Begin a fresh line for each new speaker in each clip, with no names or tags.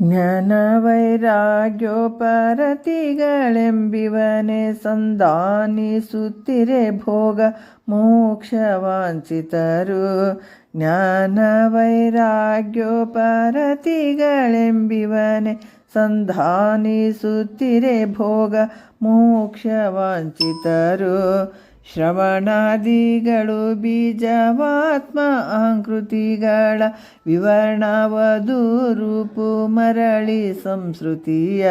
ಜ್ಞಾನ ವೈರಾಗ್ಯೋಪರತಿಗಳೆಂಬಿವನೆ ಸಂಧಾನಿಸುತ್ತಿರೆ ಭೋಗ ಮೋಕ್ಷ ವಾಂಚಿತರು ಜ್ಞಾನ ವೈರಾಗ್ಯೋಪರತಿಗಳೆಂಬಿವನೆ ಸಂಧಾನಿಸುತ್ತಿರೆ ಭೋಗ ಮೋಕ್ಷ ವಾಂಚಿತರು ಶ್ರವಣಾದಿಗಳು, ಬೀಜವಾತ್ಮ ಆಕೃತಿಗಳ ವಿವರಣವದು ರೂಪು ಮರಳಿ ಸಂಸ್ಕೃತಿಯ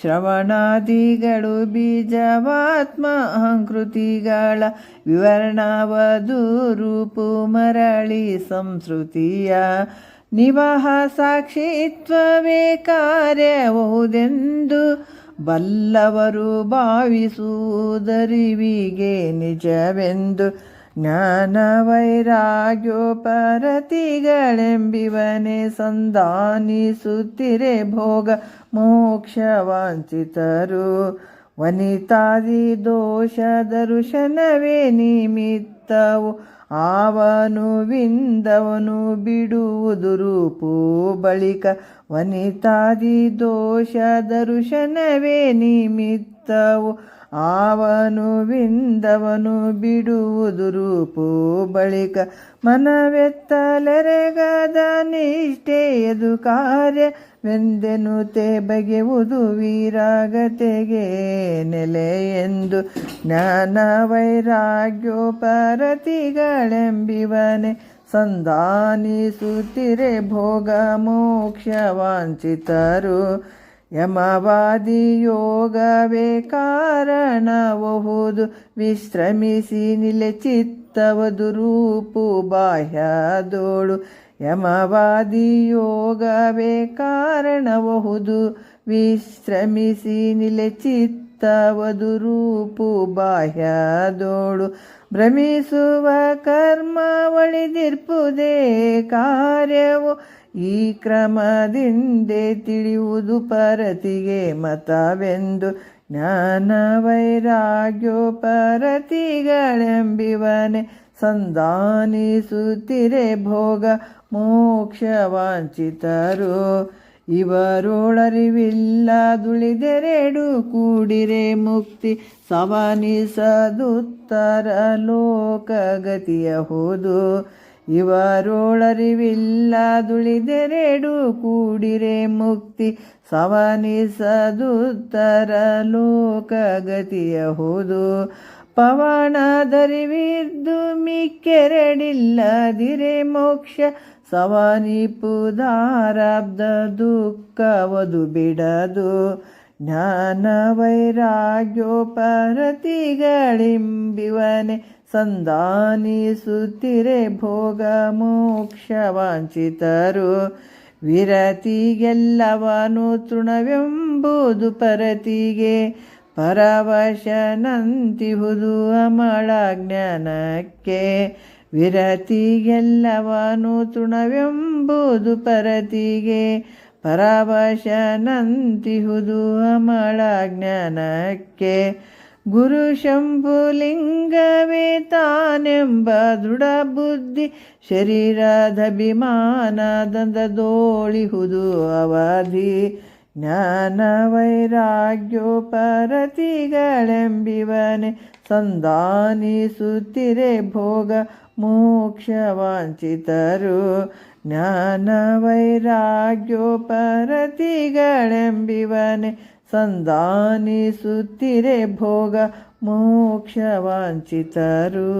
ಶ್ರವಣಾದಿಗಳು, ಬೀಜವಾತ್ಮ ಆಕೃತಿಗಳ ವಿವರಣವದು ರೂಪು ಮರಳಿ ಸಂಸ್ಕೃತಿಯ ನಿವಹ ಸಾಕ್ಷಿತ್ವವೇ ಕಾರ್ಯಬಹುದೆಂದು ಬಲ್ಲವರು ಭಾವಿಸುವುದರಿವಿಗೆ ನಿಜವೆಂದು ಜ್ಞಾನ ವೈರಾಗ್ಯೋಪರತಿಗಳೆಂಬಿವನೆ ಸಂಧಾನಿಸುತ್ತಿರೆ ಭೋಗ ಮೋಕ್ಷ ವಾಂಚಿತರು ವನಿತಾದಿ ದೋಷ ದರ್ಶನವೇ ನಿಮಿತ್ತವು. ಆವನು ವಿಂದವನು ಬಿಡುವುದು ರೂಪು ಬಳಿಕ ವನಿತಾದಿ ದೋಷ ದರ್ಶನವೇ ನಿಮಿತ್ತವು. ಆವನು ವಿಂದವನು ಬಿಡುವುದು ರೂಪು ಬಳಿಕ ಮನವೆತ್ತಲೆರೆಗದ ನಿಷ್ಠೆಯದು ಕಾರ್ಯವೆಂದೆನುತೆ ಬಗೆವುದು ವೀರಾಗತೆಗೆ ಎಂದು ಜ್ಞಾನ ವೈರಾಗ್ಯೋಪರತಿಗಳೆಂಬಿವನೆ. ಸಂಧಾನಿಸುತ್ತಿರೆ ಭೋಗ ಮೋಕ್ಷ ವಾಂಚಿತರು. ಯಮವಾದಿ ಯೋಗವೇ ಕಾರಣಬಹುದು ವಿಶ್ರಮಿಸಿ ನಿಲೆ ಚಿತ್ತವದು ರೂಪು ಬಾಹ್ಯದೋಳು. ಯಮವಾದಿ ಯೋಗವೇ ಕಾರಣಬಹುದು ವಿಶ್ರಮಿಸಿ ನಿಲೆ ಚಿತ್ತವದು ರೂಪು ಬಾಹ್ಯದೋಡು. ಭ್ರಮಿಸುವ ಕರ್ಮ ಒಳಿದಿರ್ಪುದೇ ಕಾರ್ಯವು ಈ ಕ್ರಮದಿಂದೆ ತಿಳಿಯುವುದು ಪರತಿಗೆ ಮತವೆಂದು. ಜ್ಞಾನ ವೈರಾಗ್ಯೋಪರತಿಗಳೆಂಬಿವನೆ ಸಂಧಾನಿಸುತ್ತಿರೆ ಭೋಗ ಮೋಕ್ಷ ವಾಂಚಿತರು ಇವರೊಳರಿವಿಲ್ಲದುಳಿದೆರೆಡು ಕೂಡಿರೆ ಮುಕ್ತಿ ಸವನಿಸದುತ್ತರ ಇವರೋಳರಿವಿಲ್ಲ ದುಳಿದೆರೇಡು ಕೂಡಿರೆ ಮುಕ್ತಿ ಸವನಿಸದುತ್ತರ ಲೋಕಗತಿಯಹುದು ಪವನದರಿವಿದ್ದು ಮಿಕ್ಕೆರಡಿಲ್ಲದಿರೆ ಮೋಕ್ಷ. ಸವನಿಪುದಾರಾಬ್ದ ದುಃಖವದು ಬಿಡದು. ಜ್ಞಾನ ವೈರಾಗ್ಯೋಪರತಿಗಳಿಂಬಿವನೆ. ಸಂಧಾನಿಸುತ್ತಿರೆ ಭೋಗ ಮೋಕ್ಷ ವಾಂಚಿತರು. ವಿರತಿಗೆಲ್ಲವನು ತೃಣವೆಂಬುದು ಪರತಿಗೆ. ಪರವಶನಂತಿಹುದು ಅಮಳ ಜ್ಞಾನಕ್ಕೆ ವಿರತಿಗೆಲ್ಲವನು ತೃಣವೆಂಬುದು ಪರತಿಗೆ ಪರವಶನಂತಿಹುದು ಅಮಳ ಜ್ಞಾನಕ್ಕೆ ಗುರು ಶಂಭುಲಿಂಗವೇ ತಾನೆಂಬ ದೃಢ ಬುದ್ಧಿ ಶರೀರದಭಿಮಾನದಂದದೋಳಿಹುದು ಅವಧಿ ಜ್ಞಾನ ವೈರಾಗ್ಯೋಪರತಿಗಳೆಂಬಿವನೆ ಸಂಧಾನಿಸುತ್ತಿರೆ ಭೋಗ ಮೋಕ್ಷ ವಾಂಚಿತರು ಜ್ಞಾನ ವೈರಾಗ್ಯೋಪರತಿಗಳೆಂಬಿವನೆ ಸಂಧಾನಿಸುತ್ತಿರೆ ಭೋಗ ಮೋಕ್ಷ ವಾಂಚಿತರು